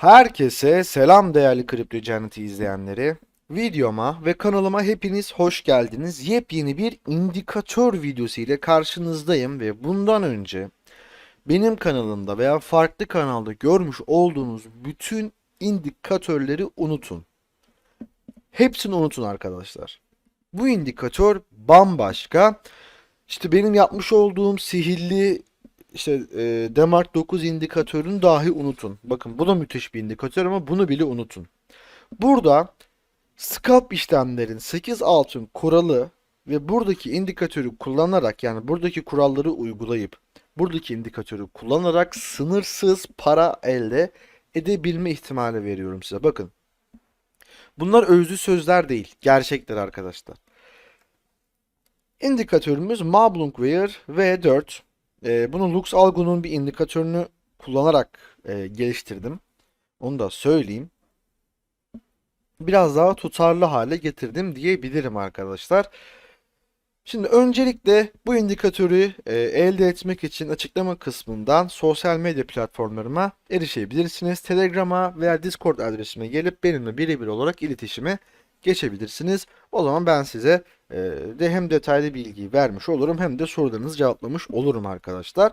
Herkese selam değerli Kripto Cenneti izleyenleri. Videoma ve kanalıma hepiniz hoş geldiniz. Yepyeni bir indikatör videosu ile karşınızdayım ve bundan önce benim kanalımda veya farklı kanalda görmüş olduğunuz bütün indikatörleri unutun. Hepsini unutun arkadaşlar. Bu indikatör bambaşka. İşte benim yapmış olduğum sihirli işte e, Demark 9 indikatörünü dahi unutun. Bakın bu da müthiş bir indikatör ama bunu bile unutun. Burada scalp işlemlerin 8 altın kuralı ve buradaki indikatörü kullanarak yani buradaki kuralları uygulayıp buradaki indikatörü kullanarak sınırsız para elde edebilme ihtimali veriyorum size. Bakın. Bunlar özlü sözler değil, gerçekler arkadaşlar. İndikatörümüz Mablung-Weir V4. Ee, bunu Lux Algo'nun bir indikatörünü kullanarak e, geliştirdim. Onu da söyleyeyim. Biraz daha tutarlı hale getirdim diyebilirim arkadaşlar. Şimdi öncelikle bu indikatörü e, elde etmek için açıklama kısmından sosyal medya platformlarıma erişebilirsiniz. Telegram'a veya Discord adresime gelip benimle birebir olarak iletişime geçebilirsiniz. O zaman ben size e, de hem detaylı bilgi vermiş olurum hem de sorularınızı cevaplamış olurum arkadaşlar.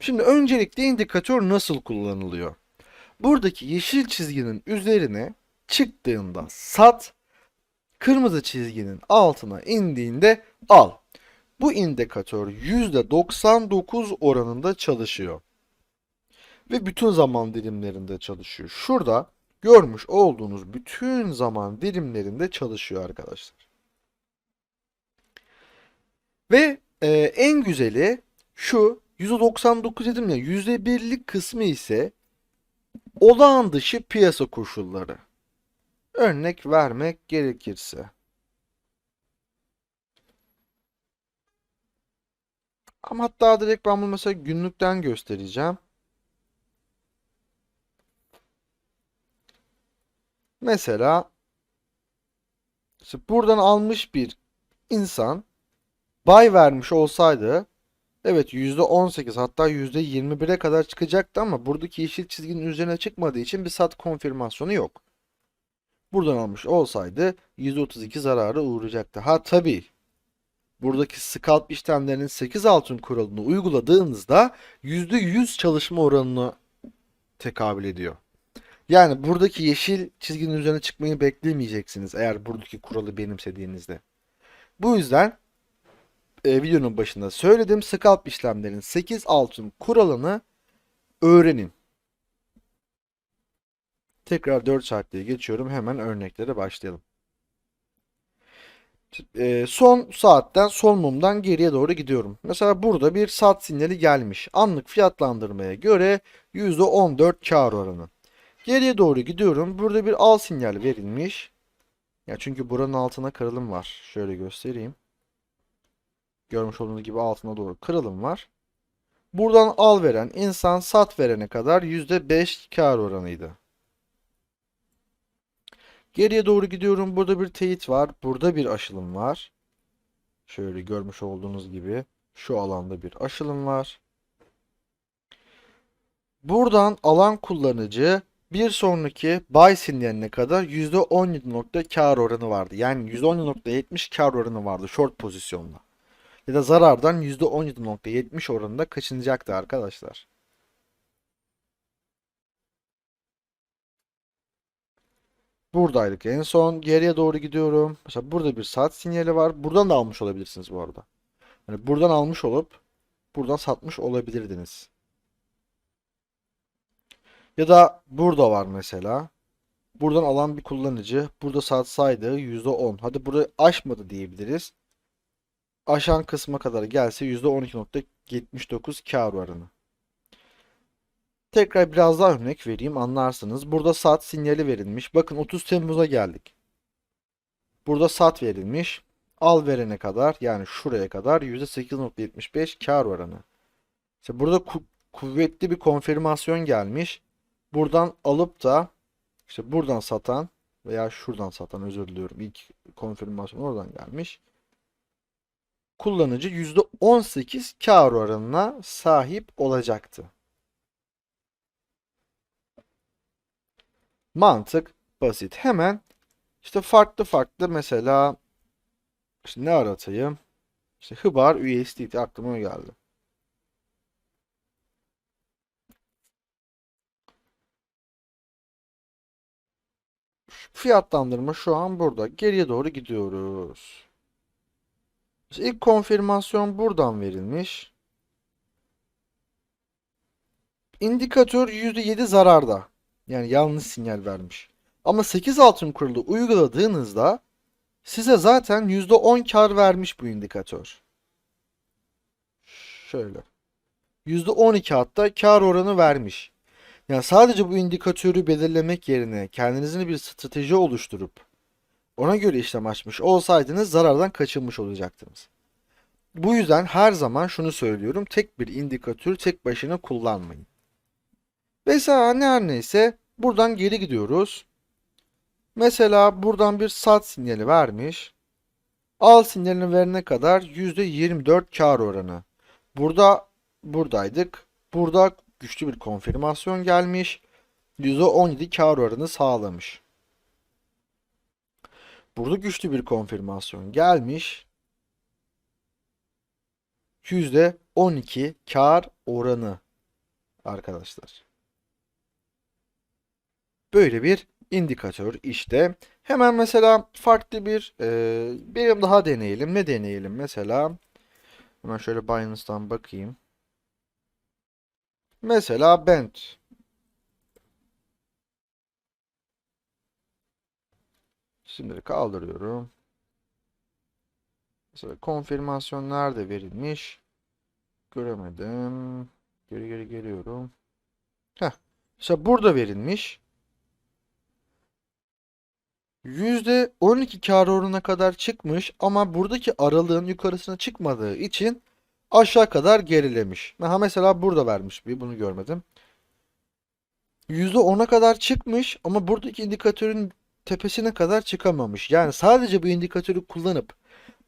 Şimdi öncelikle indikatör nasıl kullanılıyor? Buradaki yeşil çizginin üzerine çıktığında sat, kırmızı çizginin altına indiğinde al. Bu indikatör %99 oranında çalışıyor. Ve bütün zaman dilimlerinde çalışıyor. Şurada görmüş olduğunuz bütün zaman dilimlerinde çalışıyor arkadaşlar. Ve e, en güzeli şu %99 dedim ya %1'lik kısmı ise olağan dışı piyasa koşulları. Örnek vermek gerekirse. Ama hatta direkt ben bunu mesela günlükten göstereceğim. Mesela işte buradan almış bir insan buy vermiş olsaydı evet %18 hatta %21'e kadar çıkacaktı ama buradaki yeşil çizginin üzerine çıkmadığı için bir sat konfirmasyonu yok. Buradan almış olsaydı %32 zarara uğrayacaktı. Ha tabii buradaki scalp işlemlerinin 8 altın kuralını uyguladığınızda %100 çalışma oranına tekabül ediyor. Yani buradaki yeşil çizginin üzerine çıkmayı beklemeyeceksiniz eğer buradaki kuralı benimsediğinizde. Bu yüzden e, videonun başında söyledim. Scalp işlemlerin 8 altın kuralını öğrenin. Tekrar 4 saatliğe geçiyorum. Hemen örneklere başlayalım. E, son saatten son mumdan geriye doğru gidiyorum. Mesela burada bir saat sinyali gelmiş. Anlık fiyatlandırmaya göre %14 kar oranı. Geriye doğru gidiyorum. Burada bir al sinyal verilmiş. Ya çünkü buranın altına kırılım var. Şöyle göstereyim. Görmüş olduğunuz gibi altına doğru kırılım var. Buradan al veren insan sat verene kadar %5 kar oranıydı. Geriye doğru gidiyorum. Burada bir teyit var. Burada bir aşılım var. Şöyle görmüş olduğunuz gibi şu alanda bir aşılım var. Buradan alan kullanıcı bir sonraki buy sinyaline kadar %17 nokta kar oranı vardı. Yani %17.70 kar oranı vardı short pozisyonda. Ya da zarardan %17.70 oranında kaçınacaktı arkadaşlar. Buradaydık en son. Geriye doğru gidiyorum. Mesela burada bir saat sinyali var. Buradan da almış olabilirsiniz bu arada. Yani buradan almış olup buradan satmış olabilirdiniz. Ya da burada var mesela. Buradan alan bir kullanıcı burada satsaydı %10. Hadi burada aşmadı diyebiliriz. Aşan kısma kadar gelse %12.79 kar oranı. Tekrar biraz daha örnek vereyim anlarsınız. Burada sat sinyali verilmiş. Bakın 30 Temmuz'a geldik. Burada sat verilmiş. Al verene kadar yani şuraya kadar %8.75 kar oranı. İşte burada ku kuvvetli bir konfirmasyon gelmiş. buradan alıp da işte buradan satan veya şuradan satan özür diliyorum. İlk konfirmasyon oradan gelmiş. Kullanıcı %18 kar oranına sahip olacaktı. Mantık basit. Hemen işte farklı farklı mesela işte ne aratayım? İşte Hıbar USDT aklıma geldi. Fiyatlandırma şu an burada. Geriye doğru gidiyoruz. İşte ilk konfirmasyon buradan verilmiş. İndikatör %7 zararda. Yani yanlış sinyal vermiş. Ama 8 altın kuralı uyguladığınızda size zaten %10 kar vermiş bu indikatör. Şöyle. %12 hatta kar oranı vermiş. Yani sadece bu indikatörü belirlemek yerine kendinizin bir strateji oluşturup ona göre işlem açmış olsaydınız zarardan kaçınmış olacaktınız. Bu yüzden her zaman şunu söylüyorum. Tek bir indikatörü tek başına kullanmayın. Ne her neyse buradan geri gidiyoruz. Mesela buradan bir sat sinyali vermiş. Al sinyalini verene kadar %24 kar oranı. Burada buradaydık. Burada güçlü bir konfirmasyon gelmiş. %17 kar oranı sağlamış. Burada güçlü bir konfirmasyon gelmiş. %12 kar oranı arkadaşlar. Böyle bir indikatör işte. Hemen mesela farklı bir e, birim daha deneyelim. Ne deneyelim mesela? Hemen şöyle Binance'dan bakayım. Mesela Bent. Şimdi kaldırıyorum. Mesela konfirmasyon nerede verilmiş? Göremedim. Geri geri geliyorum. Heh. İşte burada verilmiş. %12 kar oranına kadar çıkmış ama buradaki aralığın yukarısına çıkmadığı için aşağı kadar gerilemiş. Ha mesela burada vermiş bir bunu görmedim. %10'a kadar çıkmış ama buradaki indikatörün tepesine kadar çıkamamış. Yani sadece bu indikatörü kullanıp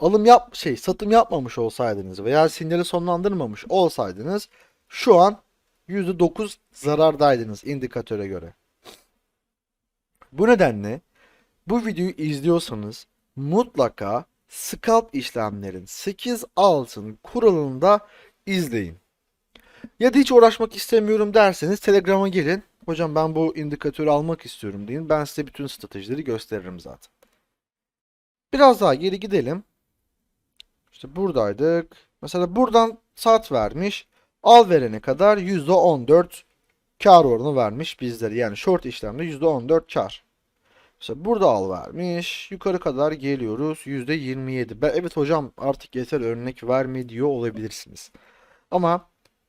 alım yap şey satım yapmamış olsaydınız veya sinyali sonlandırmamış olsaydınız şu an %9 zarardaydınız indikatöre göre. Bu nedenle bu videoyu izliyorsanız mutlaka scalp işlemlerin 8 altın kuralını da izleyin. Ya da hiç uğraşmak istemiyorum derseniz Telegram'a girin. Hocam ben bu indikatörü almak istiyorum deyin. Ben size bütün stratejileri gösteririm zaten. Biraz daha geri gidelim. İşte buradaydık. Mesela buradan sat vermiş. Al verene kadar %14 kar oranı vermiş bizlere. Yani short işlemde %14 kar. Mesela burada al vermiş. Yukarı kadar geliyoruz. %27. Ben, evet hocam artık yeter örnek verme diyor olabilirsiniz. Ama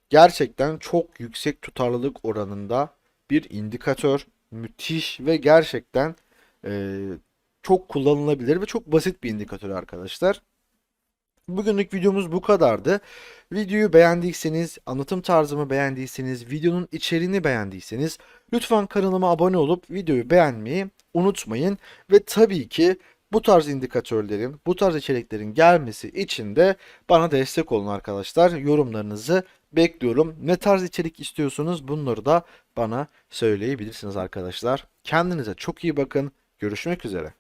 gerçekten çok yüksek tutarlılık oranında bir indikatör. Müthiş ve gerçekten e, çok kullanılabilir ve çok basit bir indikatör arkadaşlar. Bugünlük videomuz bu kadardı. Videoyu beğendiyseniz, anlatım tarzımı beğendiyseniz, videonun içeriğini beğendiyseniz lütfen kanalıma abone olup videoyu beğenmeyi unutmayın. Ve tabii ki bu tarz indikatörlerin, bu tarz içeriklerin gelmesi için de bana destek olun arkadaşlar. Yorumlarınızı bekliyorum. Ne tarz içerik istiyorsunuz bunları da bana söyleyebilirsiniz arkadaşlar. Kendinize çok iyi bakın. Görüşmek üzere.